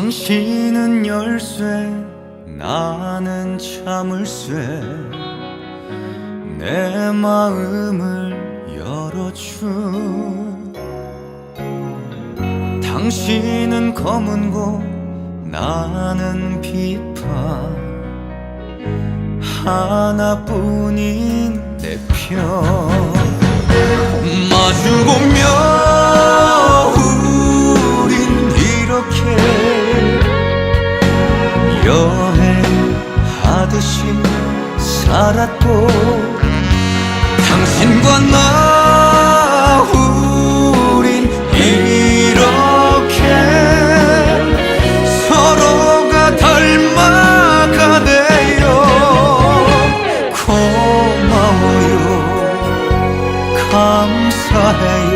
당신은 열쇠 나는 참을쇠. 내 마음을 열어준 당신은 검은 고 나는 비파. 하나뿐인 내편. 마주보며 대신 살았고 당신과 나 우린 이렇게 서로가 닮아가네요. 고마워요. 감사해요.